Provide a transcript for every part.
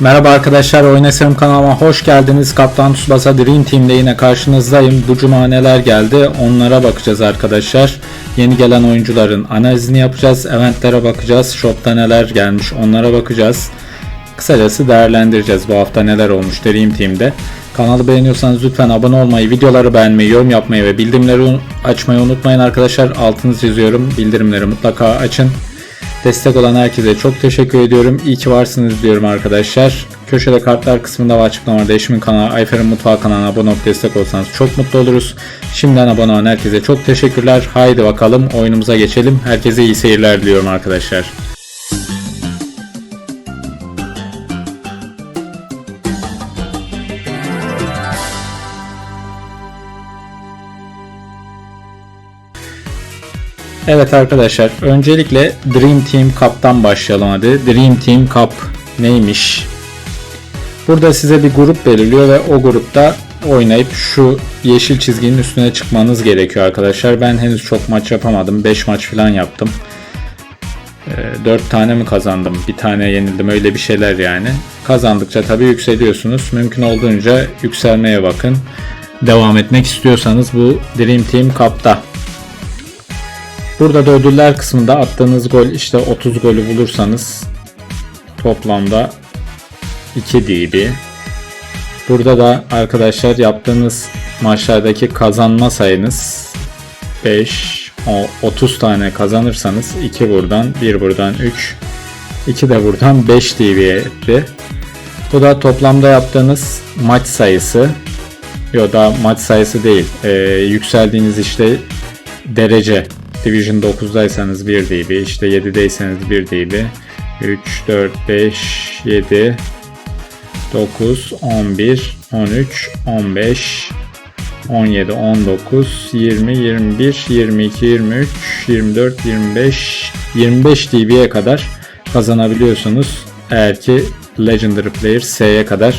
Merhaba arkadaşlar, Oynasarım kanalıma hoş geldiniz. Kaptan Tsubasa Dream Team'de yine karşınızdayım. Bu cuma neler geldi onlara bakacağız arkadaşlar. Yeni gelen oyuncuların analizini yapacağız. Eventlere bakacağız. Shop'ta neler gelmiş onlara bakacağız. Kısacası değerlendireceğiz bu hafta neler olmuş Dream Team'de. Kanalı beğeniyorsanız lütfen abone olmayı, videoları beğenmeyi, yorum yapmayı ve bildirimleri açmayı unutmayın arkadaşlar. Altını çiziyorum. Bildirimleri mutlaka açın. Destek olan herkese çok teşekkür ediyorum. İyi ki varsınız diyorum arkadaşlar. Köşede kartlar kısmında ve açıklamada eşimin kanalı Ayfer'in Mutfağı kanalına abone olup destek olsanız çok mutlu oluruz. Şimdiden abone olan herkese çok teşekkürler. Haydi bakalım oyunumuza geçelim. Herkese iyi seyirler diliyorum arkadaşlar. Evet arkadaşlar öncelikle Dream Team Cup'tan başlayalım hadi. Dream Team Cup neymiş? Burada size bir grup belirliyor ve o grupta oynayıp şu yeşil çizginin üstüne çıkmanız gerekiyor arkadaşlar. Ben henüz çok maç yapamadım. 5 maç falan yaptım. 4 tane mi kazandım? Bir tane yenildim öyle bir şeyler yani. Kazandıkça tabii yükseliyorsunuz. Mümkün olduğunca yükselmeye bakın. Devam etmek istiyorsanız bu Dream Team Cup'ta. Burada da ödüller kısmında attığınız gol işte 30 golü bulursanız toplamda 2 DB. Burada da arkadaşlar yaptığınız maçlardaki kazanma sayınız 5 o 30 tane kazanırsanız 2 buradan 1 buradan 3 2 de buradan 5 DB etti. Bu da toplamda yaptığınız maç sayısı. Yok da maç sayısı değil. Ee, yükseldiğiniz işte derece Division 9'daysanız 1 dB, işte 7'deyseniz 1 dB, 3, 4, 5, 7, 9, 11, 13, 15, 17, 19, 20, 21, 22, 23, 24, 25, 25 dB'ye kadar kazanabiliyorsunuz. Eğer ki Legendary Player S'ye kadar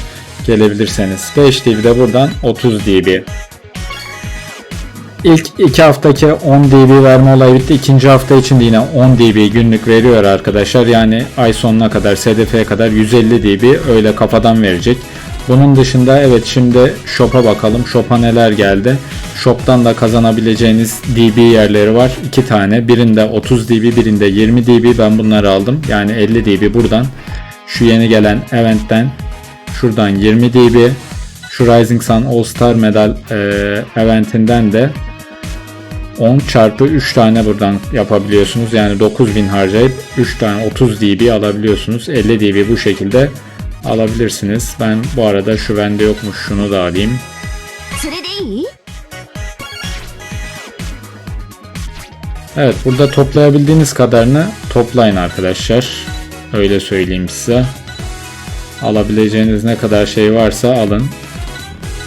gelebilirseniz. 5 dB de buradan 30 dB. İlk iki haftaki 10 dB verme olayı bitti. İkinci hafta için de yine 10 dB günlük veriyor arkadaşlar. Yani ay sonuna kadar SDF'ye kadar 150 dB öyle kafadan verecek. Bunun dışında evet şimdi shop'a bakalım. Shop'a neler geldi. Shop'tan da kazanabileceğiniz dB yerleri var. iki tane. Birinde 30 dB, birinde 20 dB. Ben bunları aldım. Yani 50 dB buradan. Şu yeni gelen eventten şuradan 20 dB. Şu Rising Sun All Star Medal e, eventinden de 10 çarpı 3 tane buradan yapabiliyorsunuz. Yani 9000 harcayıp 3 tane 30 dB alabiliyorsunuz. 50 dB bu şekilde alabilirsiniz. Ben bu arada şu bende yokmuş şunu da alayım. Evet burada toplayabildiğiniz kadarını toplayın arkadaşlar. Öyle söyleyeyim size. Alabileceğiniz ne kadar şey varsa alın.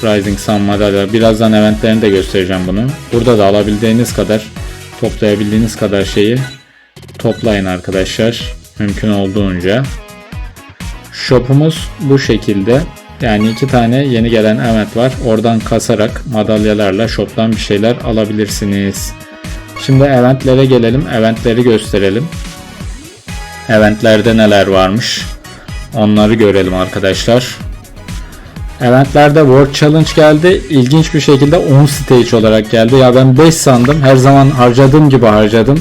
Rising Sun madalya. Birazdan eventlerini de göstereceğim bunu. Burada da alabildiğiniz kadar toplayabildiğiniz kadar şeyi toplayın arkadaşlar. Mümkün olduğunca. Shop'umuz bu şekilde. Yani iki tane yeni gelen event var. Oradan kasarak madalyalarla shop'tan bir şeyler alabilirsiniz. Şimdi eventlere gelelim. Eventleri gösterelim. Eventlerde neler varmış? Onları görelim arkadaşlar. Eventlerde World Challenge geldi. İlginç bir şekilde 10 stage olarak geldi. Ya ben 5 sandım. Her zaman harcadığım gibi harcadım.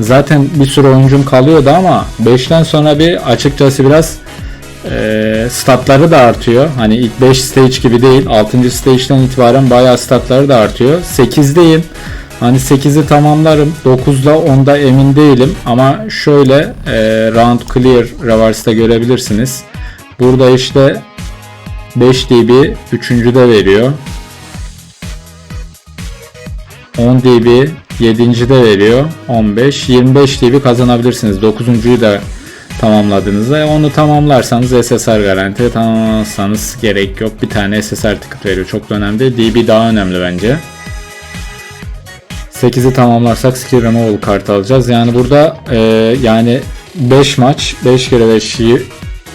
Zaten bir sürü oyuncum kalıyordu ama 5'ten sonra bir açıkçası biraz e, statları da artıyor. Hani ilk 5 stage gibi değil. 6. stage'den itibaren bayağı statları da artıyor. 8'deyim. Hani 8'i tamamlarım. 9'da 10'da emin değilim. Ama şöyle e, round clear reverse'da görebilirsiniz. Burada işte 5 dB 3. de veriyor. 10 dB 7. de veriyor. 15 25 dB kazanabilirsiniz. 9.'yu da tamamladığınızda onu tamamlarsanız SSR garanti tamamlarsanız gerek yok. Bir tane SSR ticket veriyor. Çok da önemli. DB daha önemli bence. 8'i tamamlarsak skill removal kart alacağız. Yani burada e, yani 5 maç 5 kere 5'yi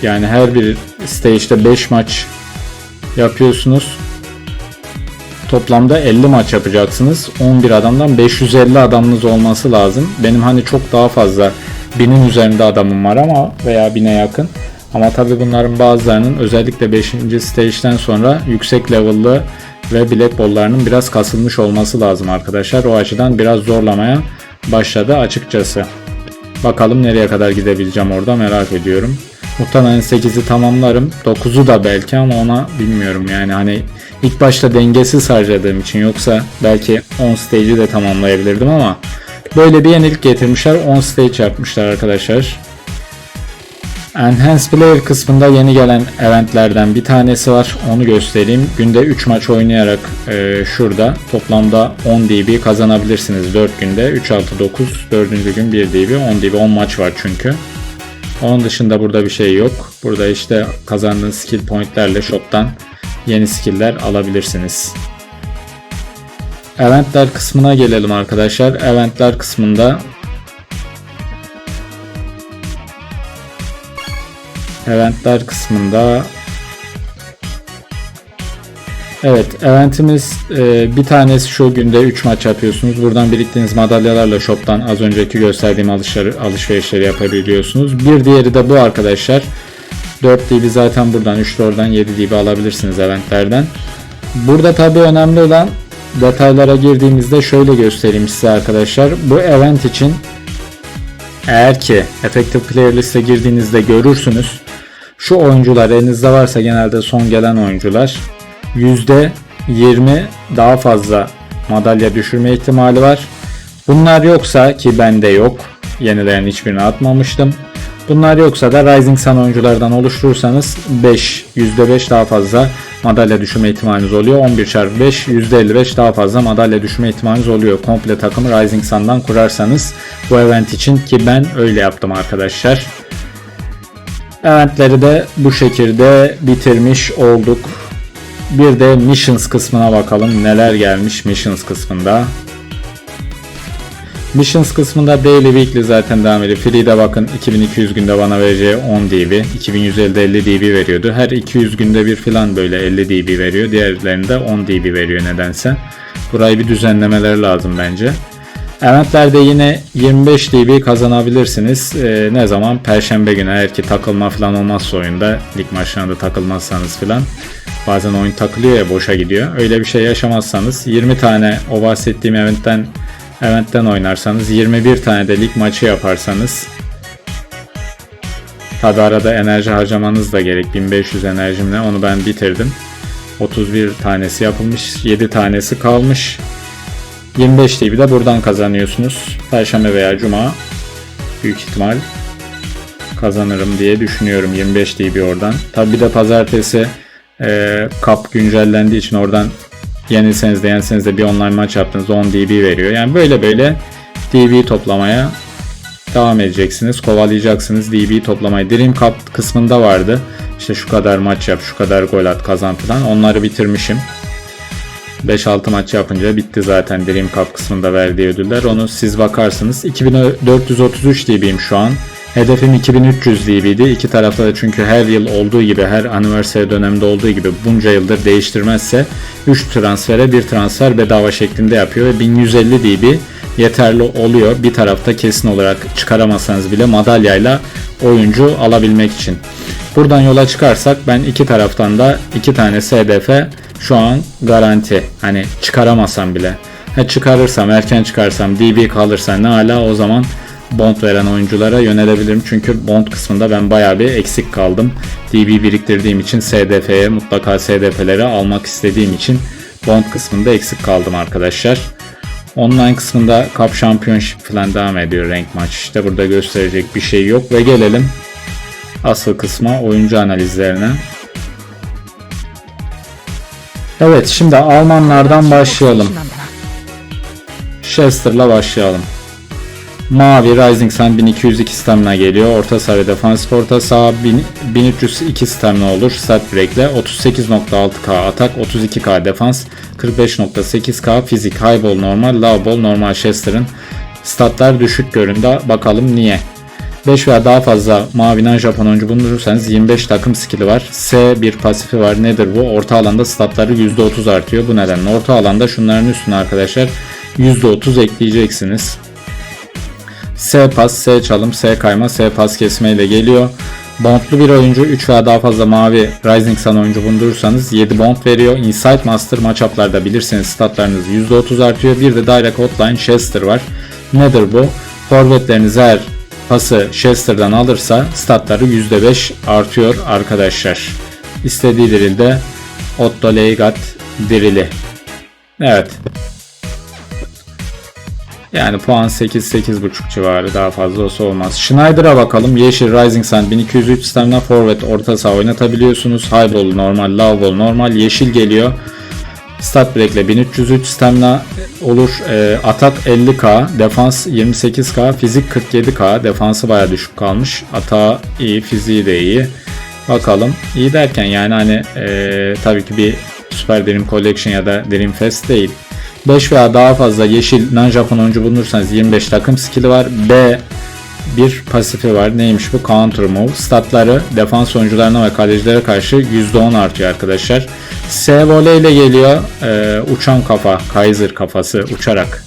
yani her bir stage'de 5 maç yapıyorsunuz. Toplamda 50 maç yapacaksınız. 11 adamdan 550 adamınız olması lazım. Benim hani çok daha fazla binin üzerinde adamım var ama veya bine yakın. Ama tabi bunların bazılarının özellikle 5. stage'den sonra yüksek level'lı ve bilek bollarının biraz kasılmış olması lazım arkadaşlar. O açıdan biraz zorlamaya başladı açıkçası. Bakalım nereye kadar gidebileceğim orada merak ediyorum. Muhtemelen 8'i tamamlarım. 9'u da belki ama ona bilmiyorum yani hani ilk başta dengesiz harcadığım için yoksa belki 10 stage'i de tamamlayabilirdim ama böyle bir yenilik getirmişler 10 stage yapmışlar arkadaşlar. Enhanced Player kısmında yeni gelen eventlerden bir tanesi var. Onu göstereyim. Günde 3 maç oynayarak e, şurada toplamda 10 DB kazanabilirsiniz 4 günde. 3 6 9 4. gün 1 DB 10 DB 10 maç var çünkü. Onun dışında burada bir şey yok. Burada işte kazandığınız skill pointlerle shop'tan yeni skill'ler alabilirsiniz. Eventler kısmına gelelim arkadaşlar. Eventler kısmında Eventler kısmında Evet, eventimiz e, bir tanesi şu günde 3 maç yapıyorsunuz. Buradan biriktiğiniz madalyalarla shop'tan az önceki gösterdiğim alışları, alışverişleri yapabiliyorsunuz. Bir diğeri de bu arkadaşlar. 4 DB zaten buradan, 3 de oradan 7 DB alabilirsiniz eventlerden. Burada tabii önemli olan detaylara girdiğimizde şöyle göstereyim size arkadaşlar. Bu event için eğer ki Effective Player List'e girdiğinizde görürsünüz. Şu oyuncular elinizde varsa genelde son gelen oyuncular %20 daha fazla madalya düşürme ihtimali var. Bunlar yoksa ki bende yok. Yenileyen hiçbirini atmamıştım. Bunlar yoksa da Rising Sun oyunculardan oluşturursanız 5, %5 daha fazla madalya düşürme ihtimaliniz oluyor. 11 çarpı 5, %55 daha fazla madalya düşürme ihtimaliniz oluyor. Komple takımı Rising Sun'dan kurarsanız bu event için ki ben öyle yaptım arkadaşlar. Eventleri de bu şekilde bitirmiş olduk. Bir de Missions kısmına bakalım neler gelmiş Missions kısmında. Missions kısmında Daily Weekly zaten devam ediyor. Free'de bakın 2200 günde bana vereceği 10 dB. 2150'de 50 dB veriyordu. Her 200 günde bir falan böyle 50 dB veriyor. Diğerlerinde 10 dB veriyor nedense. Burayı bir düzenlemeleri lazım bence. Eventlerde yine 25 dB kazanabilirsiniz. Ee, ne zaman? Perşembe günü eğer ki takılma falan olmazsa oyunda lig maçlarında takılmazsanız falan bazen oyun takılıyor ya boşa gidiyor. Öyle bir şey yaşamazsanız 20 tane o bahsettiğim eventten eventten oynarsanız 21 tane de lig maçı yaparsanız Tabi arada enerji harcamanız da gerek. 1500 enerjimle onu ben bitirdim. 31 tanesi yapılmış. 7 tanesi kalmış. 25 dB de buradan kazanıyorsunuz. Perşembe veya Cuma büyük ihtimal kazanırım diye düşünüyorum 25 dB oradan. Tabi bir de pazartesi e, kap güncellendiği için oradan yenilseniz de yenseniz de bir online maç yaptığınızda 10 dB veriyor. Yani böyle böyle dB toplamaya devam edeceksiniz. Kovalayacaksınız dB toplamayı. Dream Cup kısmında vardı. İşte şu kadar maç yap, şu kadar gol at, kazan falan. Onları bitirmişim. 5-6 maç yapınca bitti zaten Dream Cup kısmında verdiği ödüller. Onu siz bakarsınız. 2433 dB'yim şu an. Hedefim 2300 dB'di. İki tarafta da çünkü her yıl olduğu gibi, her anniversary döneminde olduğu gibi bunca yıldır değiştirmezse 3 transfere bir transfer bedava şeklinde yapıyor ve 1150 dB yeterli oluyor. Bir tarafta kesin olarak çıkaramasanız bile madalyayla oyuncu alabilmek için. Buradan yola çıkarsak ben iki taraftan da iki tane SDF şu an garanti. Hani çıkaramasam bile. Ha çıkarırsam, erken çıkarsam, DB kalırsa ne hala o zaman bond veren oyunculara yönelebilirim. Çünkü bond kısmında ben bayağı bir eksik kaldım. DB biriktirdiğim için SDF'ye mutlaka SDF'leri almak istediğim için bond kısmında eksik kaldım arkadaşlar. Online kısmında Cup Championship falan devam ediyor renk maç. İşte burada gösterecek bir şey yok ve gelelim asıl kısma oyuncu analizlerine. Evet şimdi Almanlardan başlayalım. Chester'la başlayalım. Mavi Rising Sun 1202 stamina geliyor. Orta sarı defans orta saha 1302 stamina olur. Stat break ile 38.6k atak, 32k defans, 45.8k fizik. High ball normal, low ball normal Chester'ın statlar düşük göründü. Bakalım niye? 5 veya daha fazla maviden Japon oyuncu bulundurursanız 25 takım skill'i var. S bir pasifi var. Nedir bu? Orta alanda statları %30 artıyor. Bu nedenle orta alanda şunların üstüne arkadaşlar %30 ekleyeceksiniz. S pas, S çalım, S kayma, S pas kesme ile geliyor. Bondlu bir oyuncu 3 veya daha fazla mavi Rising Sun oyuncu bulundurursanız 7 bond veriyor. Insight Master matchuplarda bilirseniz statlarınız %30 artıyor. Bir de Direct Hotline Chester var. Nedir bu? Forvetleriniz eğer pası Chester'dan alırsa statları %5 artıyor arkadaşlar. İstediği dirilde Otto Leigat dirili. Evet. Yani puan 8-8.5 civarı daha fazla olsa olmaz. Schneider'a bakalım. Yeşil Rising Sun 1203 stamina forvet orta saha oynatabiliyorsunuz. High ball normal, low ball normal. Yeşil geliyor. Stat break ile 1303 stamina olur. E, atak 50k, defans 28k, fizik 47k. Defansı baya düşük kalmış. Atağı iyi, fiziği de iyi. Bakalım. İyi derken yani hani e, tabii ki bir Super Dream Collection ya da Dream Fest değil. 5 veya daha fazla yeşil non-Japon oyuncu bulunursanız 25 takım skill'i var. B bir pasifi var. Neymiş bu? Counter move. Statları defans oyuncularına ve kalecilere karşı %10 artıyor arkadaşlar. S voley ile geliyor. Ee, uçan kafa. Kaiser kafası uçarak.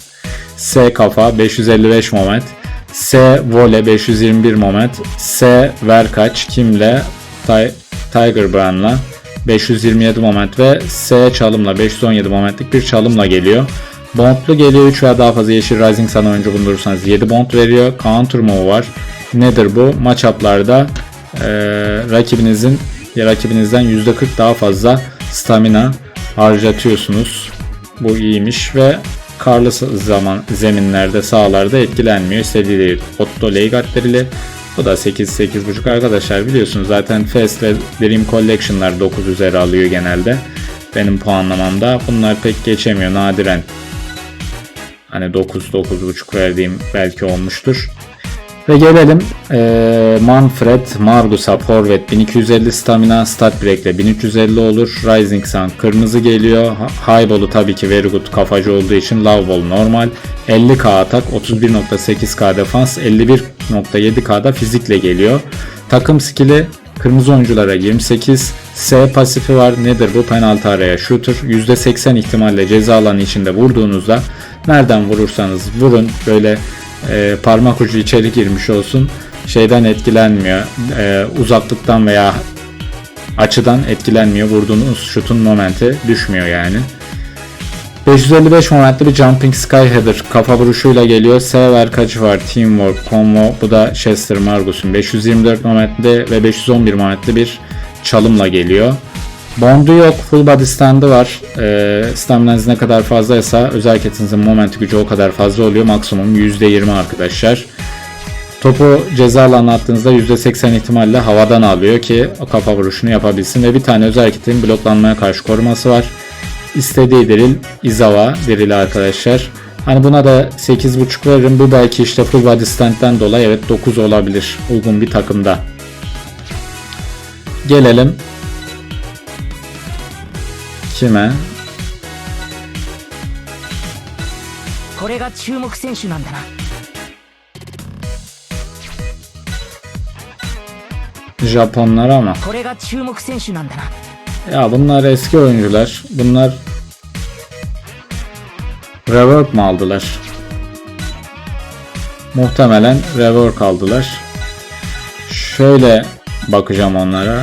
S kafa 555 moment. S voley 521 moment. S verkaç kimle? Ti- Tiger Brand'la 527 moment ve S çalımla 517 momentlik bir çalımla geliyor. Bondlu geliyor 3 veya daha fazla yeşil Rising Sun oyuncu bulundurursanız 7 bond veriyor. Counter move var. Nedir bu? Matchup'larda eee rakibinizin ya rakibinizden %40 daha fazla stamina harcatıyorsunuz. Bu iyiymiş ve karlı zaman zeminlerde sahalarda etkilenmiyor. İstediği değil. Otto Leigart derili. Bu da 8-8.5 arkadaşlar biliyorsunuz zaten Fast ve Dream Collection'lar 9 üzeri alıyor genelde. Benim puanlamamda bunlar pek geçemiyor nadiren. Hani 9-9.5 verdiğim belki olmuştur. Ve gelelim eee, Manfred Margus'a forvet 1250 stamina stat break ile 1350 olur. Rising Sun kırmızı geliyor. High ball'u tabii ki very good kafacı olduğu için low ball normal. 50k atak 31.8k defans 51.7k'da fizikle geliyor. Takım skill'i Kırmızı oyunculara 28 S pasifi var. Nedir bu? Penaltı araya shooter. %80 ihtimalle ceza alanı içinde vurduğunuzda nereden vurursanız vurun böyle e, parmak ucu içeri girmiş olsun şeyden etkilenmiyor. E, uzaklıktan veya açıdan etkilenmiyor. Vurduğunuz şutun momenti düşmüyor yani. 555 momentli bir Jumping Sky Header kafa vuruşuyla geliyor. Sever kaçı var. Teamwork, Convo. Bu da Chester Margus'un 524 momentli ve 511 momentli bir çalımla geliyor. Bond'u yok. Full body standı var. Ee, staminanız ne kadar fazlaysa özel hareketinizin momenti gücü o kadar fazla oluyor. Maksimum %20 arkadaşlar. Topu ceza alanına attığınızda %80 ihtimalle havadan alıyor ki o kafa vuruşunu yapabilsin. Ve bir tane özel hareketin bloklanmaya karşı koruması var. İstediği diril Izawa dirili arkadaşlar. Hani buna da 8.5 veririm. Bu belki işte full body stand'den dolayı evet 9 olabilir uygun bir takımda. Gelelim kime? これが注目選手なんだな Japonlar ama. これが注目選手なんだな Ya bunlar eski oyuncular. Bunlar rework mu aldılar? Muhtemelen rework aldılar. Şöyle bakacağım onlara.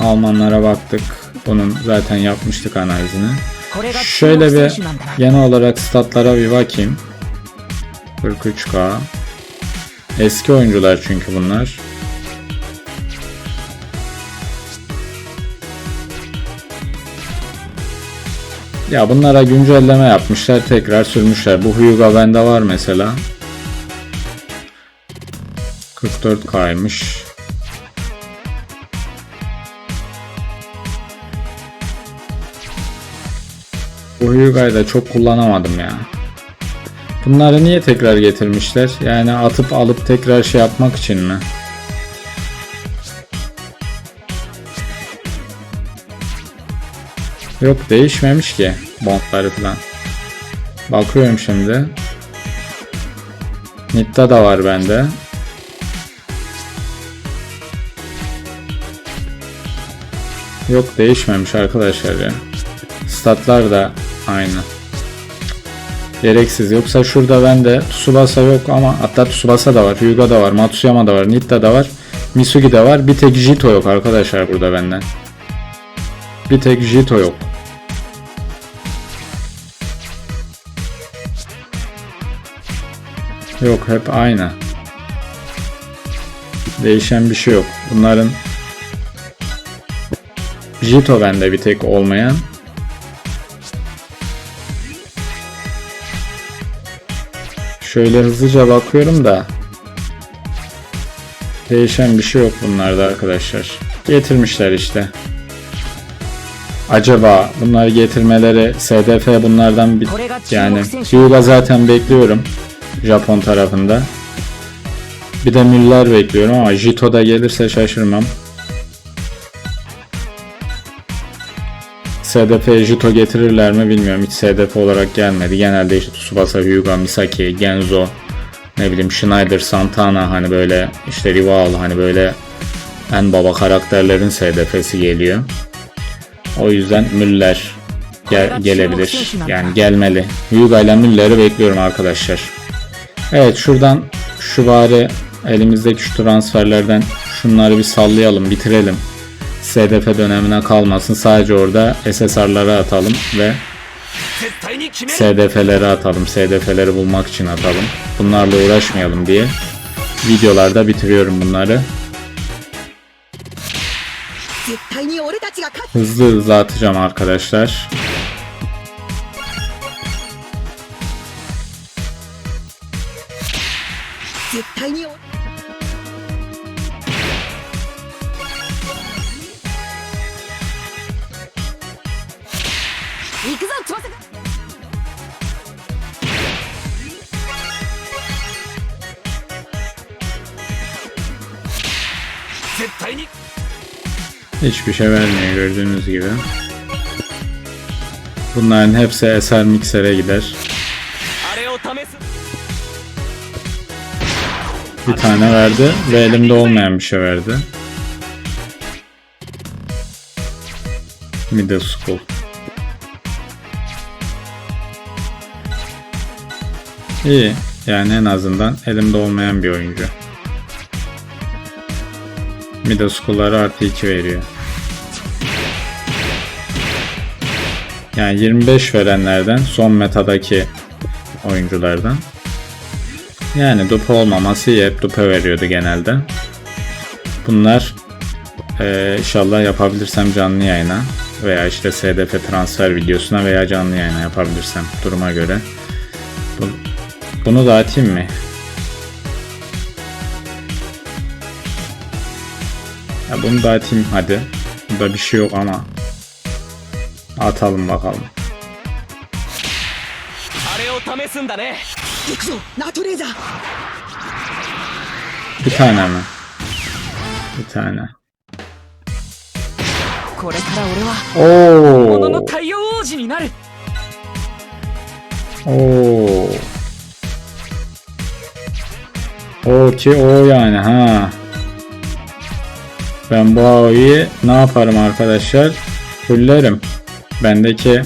Almanlara baktık. Bunun zaten yapmıştık analizini. Şöyle bir yana olarak statlara bir bakayım. 43K. Eski oyuncular çünkü bunlar. Ya bunlara güncelleme yapmışlar tekrar sürmüşler. Bu Hyuga bende var mesela. 44K'ymış. Bu Hyuga'yı da çok kullanamadım ya. Bunları niye tekrar getirmişler? Yani atıp alıp tekrar şey yapmak için mi? Yok değişmemiş ki bondları falan. Bakıyorum şimdi. Nitta da var bende. Yok değişmemiş arkadaşlar ya. Statlar da aynı. Gereksiz. Yoksa şurada bende Tsubasa yok ama hatta Tsubasa da var, Hyuga da var, Matsuyama da var, Nitta da var. Misugi de var. Bir tek Jito yok arkadaşlar burada benden. Bir tek Jito yok. Yok hep aynı. Değişen bir şey yok. Bunların Jito bende bir tek olmayan. Şöyle hızlıca bakıyorum da değişen bir şey yok bunlarda arkadaşlar. Getirmişler işte. Acaba bunları getirmeleri SDF bunlardan bir yani Hyuga zaten bekliyorum Japon tarafında. Bir de Müller bekliyorum ama Jito da gelirse şaşırmam. SDP Jito getirirler mi bilmiyorum. Hiç SDP olarak gelmedi. Genelde işte Tsubasa, Hyuga, Misaki, Genzo, ne bileyim Schneider, Santana hani böyle işte Rival hani böyle en baba karakterlerin SDF'si geliyor. O yüzden Müller gel- gelebilir. Yani gelmeli. Hyuga ile Müller'i bekliyorum arkadaşlar. Evet şuradan şu bari elimizdeki şu transferlerden şunları bir sallayalım bitirelim. SDP dönemine kalmasın. Sadece orada SSR'ları atalım ve SDF'leri atalım. SDF'leri bulmak için atalım. Bunlarla uğraşmayalım diye videolarda bitiriyorum bunları. Hızlı hızlı atacağım arkadaşlar. Hiçbir şey vermiyor gördüğünüz gibi. Bunların hepsi eser miksere gider. Bir tane verdi ve elimde olmayan bir şey verdi. Middle School. İyi. Yani en azından elimde olmayan bir oyuncu. Middle School'lara artı 2 veriyor. Yani 25 verenlerden son metadaki oyunculardan. Yani dupe olmaması iyi. Hep dupe veriyordu genelde. Bunlar eee, inşallah yapabilirsem canlı yayına veya işte SDF transfer videosuna veya canlı yayına yapabilirsem duruma göre. Bu, bunu da atayım mı? Ya bunu da atayım hadi. Burada bir şey yok ama Atalım bakalım. Bir tane mi? Bir tane. Oo. Oo. O ki o yani ha. Ben bu havayı ne yaparım arkadaşlar? Fullerim. Bendeki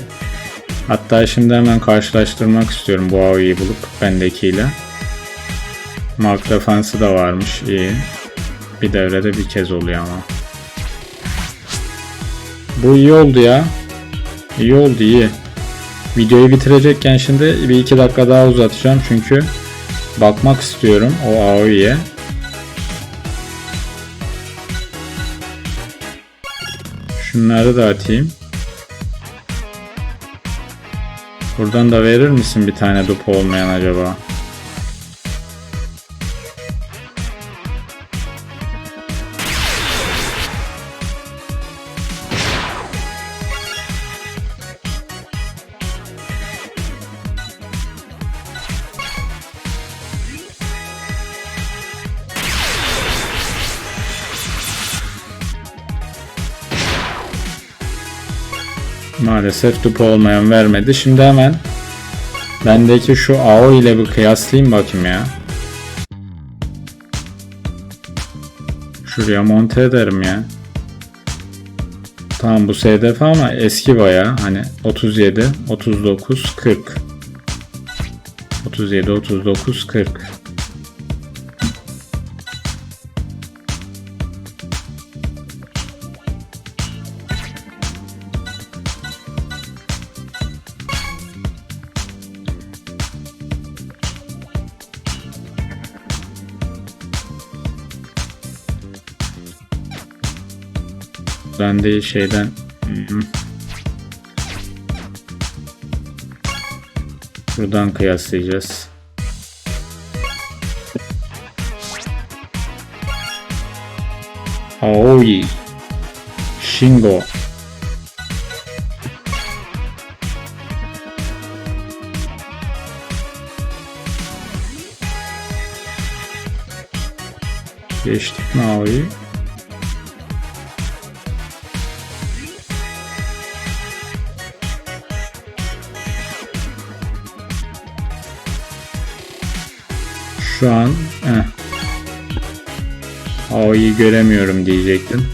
hatta şimdi hemen karşılaştırmak istiyorum bu AO'yu bulup bendekiyle. Mark defansı da varmış iyi. Bir devrede bir kez oluyor ama. Bu iyi oldu ya. İyi oldu iyi. Videoyu bitirecekken şimdi bir iki dakika daha uzatacağım çünkü bakmak istiyorum o AOE'ye. Şunları da atayım. Buradan da verir misin bir tane dupe olmayan acaba? Maalesef dupe olmayan vermedi. Şimdi hemen bendeki şu AO ile bir kıyaslayayım bakayım ya. Şuraya monte ederim ya. Tamam bu SDF ama eski baya hani 37, 39, 40. 37, 39, 40. Ben değil şeyden. Hmm. Buradan kıyaslayacağız. Aoi. Shingo. Geçtik mi Aoi'yi? Şu an eh. Aoi'yi göremiyorum diyecektim.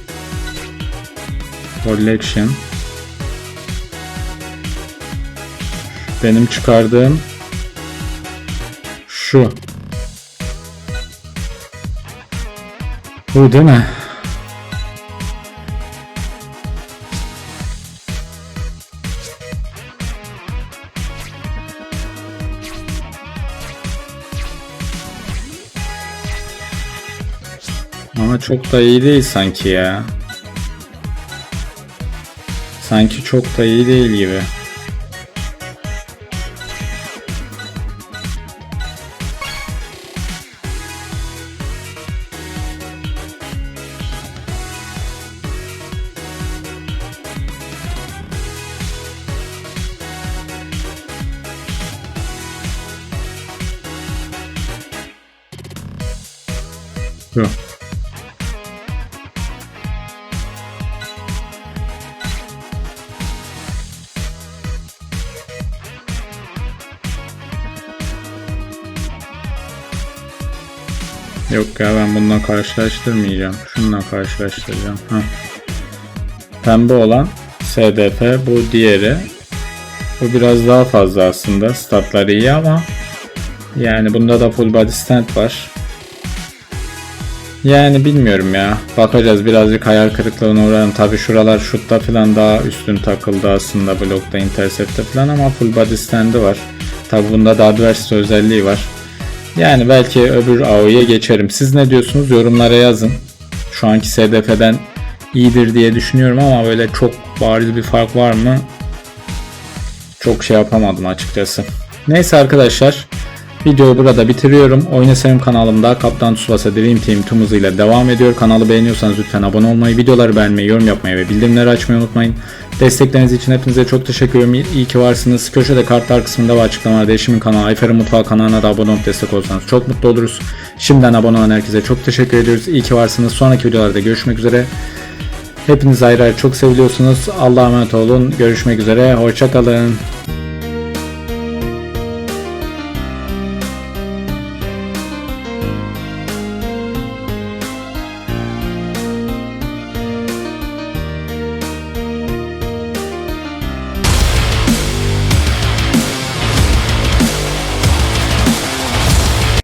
Collection. Benim çıkardığım şu. Bu değil mi? Ama çok da iyi değil sanki ya. Sanki çok da iyi değil gibi. Yok ya ben bununla karşılaştırmayacağım. Şununla karşılaştıracağım. Heh. Pembe olan SDF bu diğeri. Bu biraz daha fazla aslında. Statları iyi ama yani bunda da full body stand var. Yani bilmiyorum ya. Bakacağız birazcık hayal kırıklığına uğrarım. Tabi şuralar şutta falan daha üstün takıldı aslında blokta intercept'te falan ama full body standı var. Tabi bunda da adversity özelliği var. Yani belki öbür AO'ya geçerim. Siz ne diyorsunuz? Yorumlara yazın. Şu anki SDF'den iyidir diye düşünüyorum ama böyle çok bariz bir fark var mı? Çok şey yapamadım açıkçası. Neyse arkadaşlar. Videoyu burada bitiriyorum. Oynasayım kanalımda Kaptan Tsubasa Dream Team tüm hızıyla devam ediyor. Kanalı beğeniyorsanız lütfen abone olmayı, videoları beğenmeyi, yorum yapmayı ve bildirimleri açmayı unutmayın. Destekleriniz için hepinize çok teşekkür ediyorum. İyi ki varsınız. Köşede kartlar kısmında ve açıklamalarda eşimin kanalı Ayfer'in Mutfağı kanalına da abone olup destek olsanız çok mutlu oluruz. Şimdiden abone olan herkese çok teşekkür ediyoruz. İyi ki varsınız. Sonraki videolarda görüşmek üzere. Hepiniz ayrı ayrı çok seviliyorsunuz. Allah'a emanet olun. Görüşmek üzere. Hoşçakalın.